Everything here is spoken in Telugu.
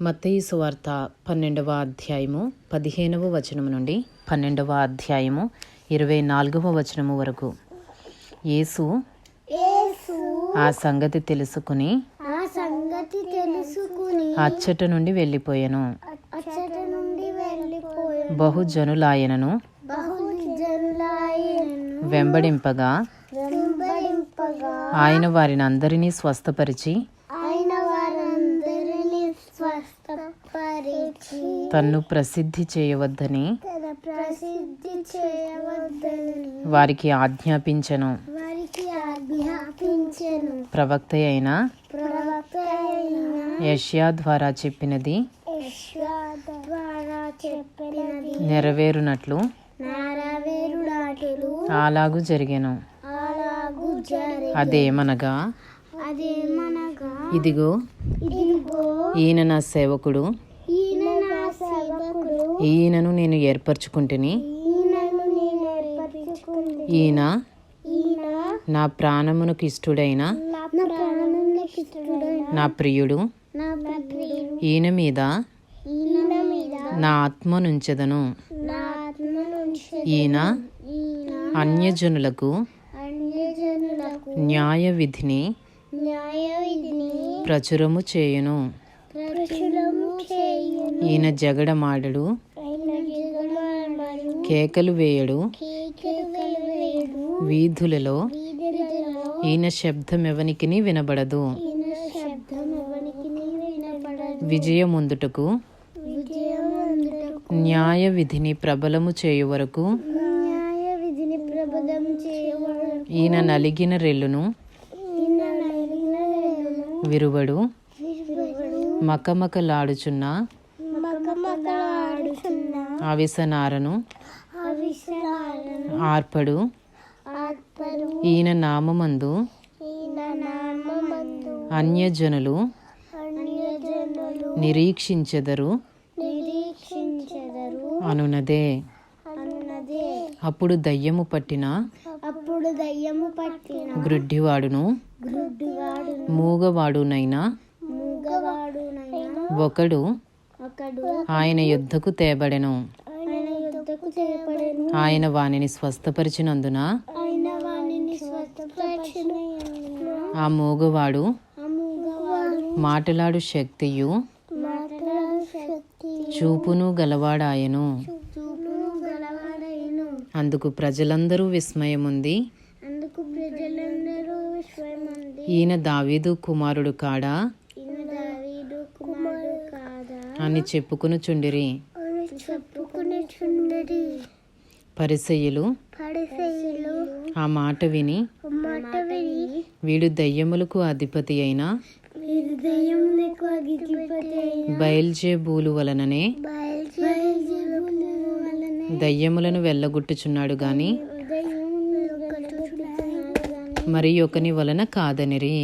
మత్తయి సువార్త పన్నెండవ అధ్యాయము పదిహేనవ వచనము నుండి పన్నెండవ అధ్యాయము ఇరవై నాలుగవ వచనము వరకు. యేసు ఆ సంగతి తెలుసుకుని అచ్చట నుండి వెళ్ళిపోయాను. బహుజనులాయనను వెంబడింపగా ఆయన వారిని అందరినీ స్వస్థపరిచి తన్ను ప్రసిద్ధి చేయవద్దని తన ప్రసిద్ధి చేయవద్దని వారికి ఆజ్ఞాపించెను. ప్రవక్త అయిన యష్యా ద్వారా చెప్పినది నెరవేరునట్లు అలాగు జరిగెను. అదేమనగా ఇదిగో ఈయన నా సేవకుడు ఈయనను నేను ఏర్పరచుకుంటుని ఈయన నా ప్రాణమునకు ఇష్టుడైన నా ప్రియుడు ఈయన మీద నా ఆత్మ నుంచెదను. ఈయన అన్యజనులకు న్యాయ విధిని ప్రచురము చేయును. ఈయన జగడమాడడు. కేకలు వేయడు. వీధులలో ఈయన వినబడదు శబ్దం ఎవనికిని వినబడదు. విజయముందుటకు విజయం న్యాయ విధిని ప్రబలము చేయు వరకు ఈయన నలిగిన రెల్లును విరువడు విరువడు. మకమకలాడుచున్న అవిసనారను ఆర్పడు. ఈయన నామమందు. అన్యజనులు. నిరీక్షించెదరు. అనునదే. అప్పుడు దయ్యము పట్టిన. అప్పుడు దయ్యము పట్టిన. గ్రుడ్డివాడును. మూగవాడునైనా. ఒకడు. ఆయన యుద్ధకు తేబడెను. ఆయన స్వస్థపరిచినందున వాణిని స్వస్థపరిచిన ఆ మూగవాడు మాటలాడు శక్తియు చూపును గలవాడాయను. అందుకు ప్రజలందరూ విస్మయముంది. ఈయన దావీదు కుమారుడు కాడా ఈయన దావీదు కుమారుడు కాదా అని చెప్పుకుని చుండరి. పరిసయ్యులు పరిసయులు ఆ మాట విని వీడు దయ్యములకు అధిపతి అయిన బయల్జేబూలు వలననే దయ్యములను వెళ్ళగొట్టుచున్నాడు గాని మరి ఒకని వలన కాదనిరి.